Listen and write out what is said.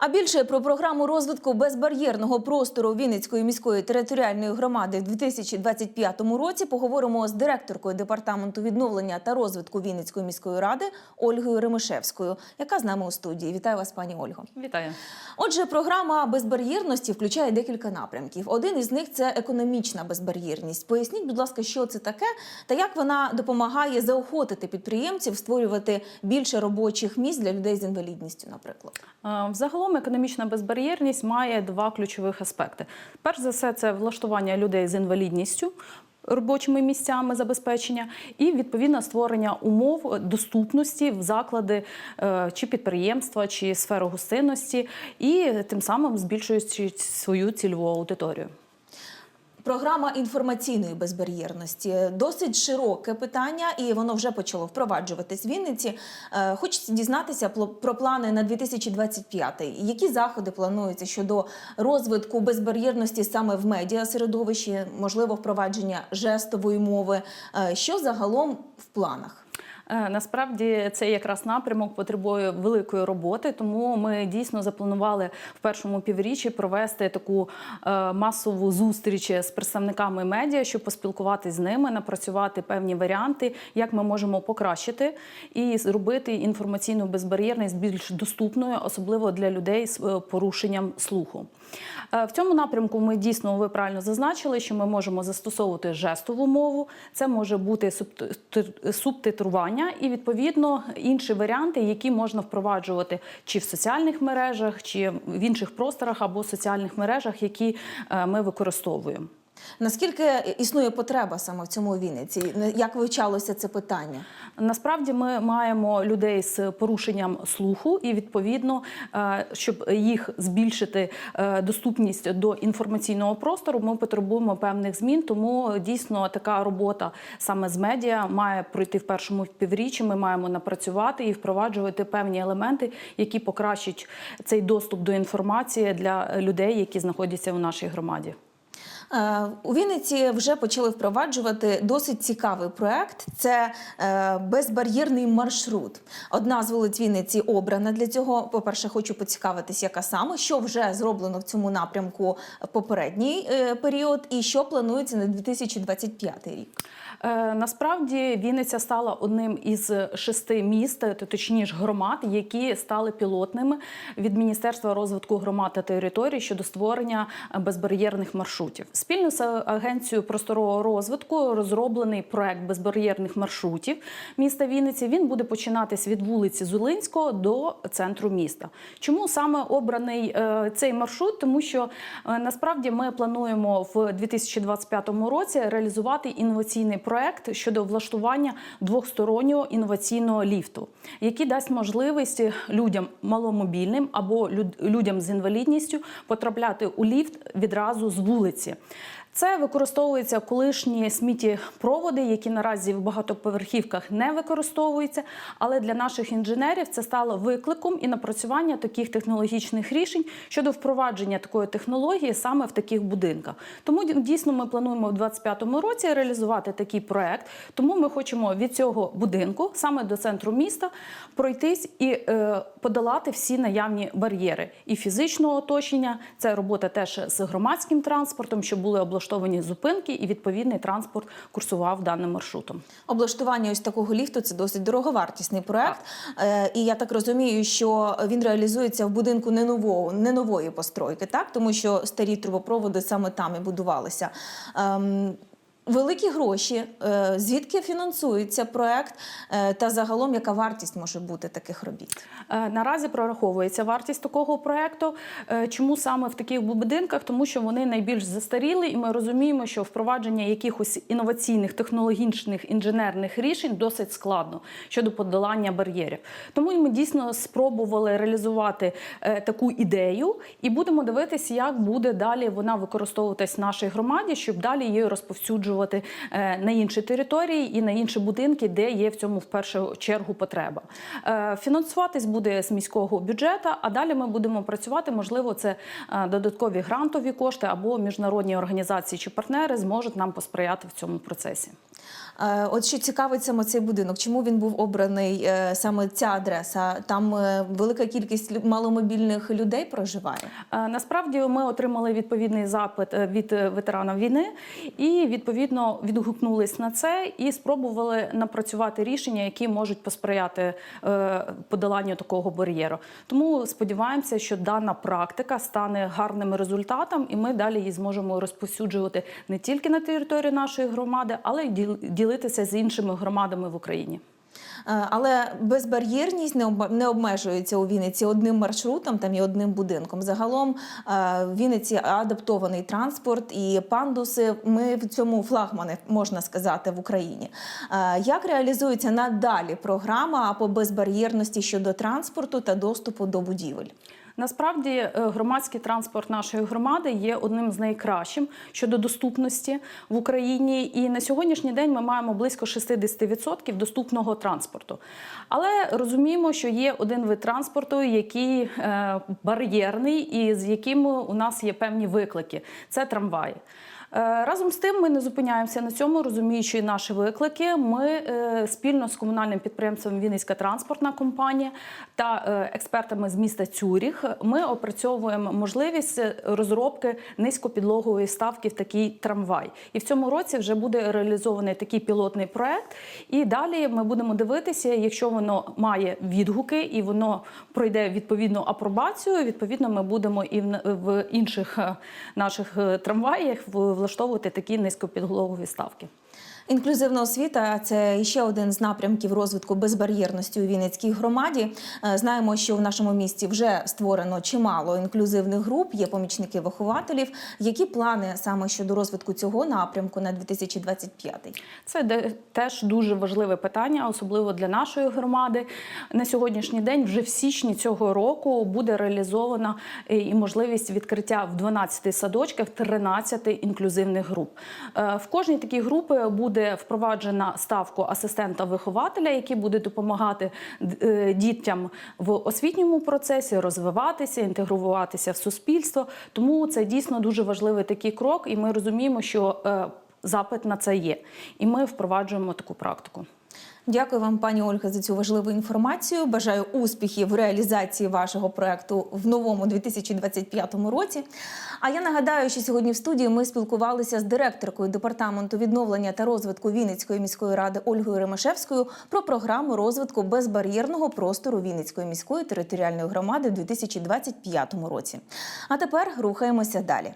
А більше про програму розвитку безбар'єрного простору Вінницької міської територіальної громади в 2025 році поговоримо з директоркою департаменту відновлення та розвитку Вінницької міської ради Ольгою Ремишевською, яка з нами у студії. Вітаю вас, пані Ольго. Вітаю. Отже, програма безбар'єрності включає декілька напрямків. Один із них це економічна безбар'єрність. Поясніть, будь ласка, що це таке та як вона допомагає заохотити підприємців створювати більше робочих місць для людей з інвалідністю, наприклад. Е, Взагалом економічна безбар'єрність має два ключових аспекти. Перш за все, це влаштування людей з інвалідністю. Робочими місцями забезпечення і відповідно створення умов доступності в заклади е, чи підприємства, чи сферу гостинності, і тим самим збільшуючи свою цільову аудиторію. Програма інформаційної безбар'єрності досить широке питання, і воно вже почало впроваджуватись в Вінниці. Е, Хочеться дізнатися про плани на 2025. Які заходи плануються щодо розвитку безбар'єрності саме в медіасередовищі, можливо, впровадження жестової мови. Е, Що загалом в планах? Е, Насправді цей якраз напрямок потребує великої роботи, тому ми дійсно запланували в першому півріччі провести таку е, масову зустріч з представниками медіа, щоб поспілкуватися з ними, напрацювати певні варіанти, як ми можемо покращити і зробити інформаційну безбар'єрність більш доступною, особливо для людей з е, порушенням слуху. В цьому напрямку ми дійсно ви правильно зазначили, що ми можемо застосовувати жестову мову. Це може бути субти- субтитрування і відповідно інші варіанти, які можна впроваджувати чи в соціальних мережах, чи в інших просторах або соціальних мережах, які е, ми використовуємо. Наскільки існує потреба саме в цьому у Вінниці? Як вивчалося це питання? Насправді ми маємо людей з порушенням слуху, і відповідно, е, щоб їх збільшити е, доступність до інформаційного простору, ми потребуємо певних змін. Тому дійсно така робота саме з медіа має пройти в першому півріччі. Ми маємо напрацювати і впроваджувати певні елементи, які покращать цей доступ до інформації для людей, які знаходяться в нашій громаді. Е, У Вінниці вже почали впроваджувати досить цікавий проект. Це е, безбар'єрний маршрут. Одна з вулиць Вінниці обрана для цього. По-перше, хочу поцікавитись, яка саме, що вже зроблено в цьому напрямку попередній е, період, і що планується на 2025 рік. Е, Насправді Вінниця стала одним із шести міст, точніше громад, які стали пілотними від Міністерства розвитку громад та територій щодо створення безбар'єрних маршрутів. Спільно з агенцією просторового розвитку розроблений проект безбар'єрних маршрутів міста Вінниці. Він буде починатись від вулиці Зулинського до центру міста. Чому саме обраний е, цей маршрут? Тому що е, насправді ми плануємо в 2025 році реалізувати інноваційний проект щодо влаштування двохстороннього інноваційного ліфту, який дасть можливість людям маломобільним або люд- людям з інвалідністю потрапляти у ліфт відразу з вулиці. Це використовуються колишні сміттєпроводи, які наразі в багатоповерхівках не використовуються. Але для наших інженерів це стало викликом і напрацювання таких технологічних рішень щодо впровадження такої технології саме в таких будинках. Тому дійсно ми плануємо в 2025 році реалізувати такий проект. Тому ми хочемо від цього будинку саме до центру міста пройтись і е, подолати всі наявні бар'єри і фізичного оточення. Це робота теж з громадським транспортом, щоб були облаштовані зупинки, і відповідний транспорт курсував даним маршрутом. Облаштування ось такого ліфту це досить дороговартісний проект. Е, І я так розумію, що він реалізується в будинку не нового, не нової постройки, так тому що старі трубопроводи саме там і будувалися. Великі гроші, Е, звідки фінансується проект, Е, та загалом яка вартість може бути таких робіт? Е, Наразі прораховується вартість такого проекту. Чому саме в таких будинках? Тому що вони найбільш застаріли, і ми розуміємо, що впровадження якихось інноваційних технологічних інженерних рішень досить складно щодо подолання бар'єрів. Тому ми дійсно спробували реалізувати таку ідею, і будемо дивитися, як буде далі вона використовуватись в нашій громаді, щоб далі її розповсюджувати розповсюджувати е, на інші території і на інші будинки, де є в цьому в першу чергу потреба. Е, Фінансуватись буде з міського бюджету, а далі ми будемо працювати. Можливо, це е, додаткові грантові кошти або міжнародні організації чи партнери зможуть нам посприяти в цьому процесі. Е, От що цікавить саме цей будинок, чому він був обраний е, саме ця адреса? Там е, велика кількість маломобільних людей проживає. Насправді ми отримали відповідний запит від ветеранів війни і відповідно відгукнулись на це і спробували напрацювати рішення, які можуть посприяти подоланню такого бар'єру. Тому сподіваємося, що дана практика стане гарним результатом, і ми далі її зможемо розповсюджувати не тільки на території нашої громади, але й діл- ділитися з іншими громадами в Україні. Е, Але безбар'єрність не об- не обмежується у Вінниці одним маршрутом там і одним будинком. Загалом е, в Вінниці адаптований транспорт і пандуси. Ми в цьому флагмани можна сказати в Україні. Е, Як реалізується надалі програма по безбар'єрності щодо транспорту та доступу до будівель? Насправді е, громадський транспорт нашої громади є одним з найкращим щодо доступності в Україні. І на сьогоднішній день ми маємо близько 60% доступного транспорту. Але розуміємо, що є один вид транспорту, який е, бар'єрний, і з яким у нас є певні виклики. Це трамваї. Е, Разом з тим, ми не зупиняємося на цьому, розуміючи наші виклики. Ми е, спільно з комунальним підприємством Вінницька транспортна компанія та е, експертами з міста Цюріх ми опрацьовуємо можливість розробки низькопідлогової ставки в такий трамвай. І в цьому році вже буде реалізований такий пілотний проект. І далі ми будемо дивитися, якщо воно має відгуки і воно пройде відповідну апробацію. Відповідно, ми будемо і в, інших наших трамваях в- влаштовувати такі низькопідлогові ставки. Інклюзивна освіта це ще один з напрямків розвитку безбар'єрності у Вінницькій громаді. Е, Знаємо, що в нашому місті вже створено чимало інклюзивних груп, є помічники вихователів. Які плани саме щодо розвитку цього напрямку на 2025? Це теж дуже важливе питання, особливо для нашої громади. На сьогоднішній день, вже в січні цього року, буде реалізована е, і можливість відкриття в 12 садочках 13 інклюзивних груп. Е, В кожній такій групі буде впроваджена ставку асистента-вихователя, який буде допомагати е, дітям в освітньому процесі розвиватися, інтегруватися в суспільство. Тому це дійсно дуже важливий такий крок, і ми розуміємо, що е, запит на це є. І ми впроваджуємо таку практику. Дякую вам, пані Ольга, за цю важливу інформацію. Бажаю успіхів в реалізації вашого проекту в новому 2025 році. А я нагадаю, що сьогодні в студії ми спілкувалися з директоркою департаменту відновлення та розвитку Вінницької міської ради Ольгою Ремешевською про програму розвитку безбар'єрного простору Вінницької міської територіальної громади в 2025 році. А тепер рухаємося далі.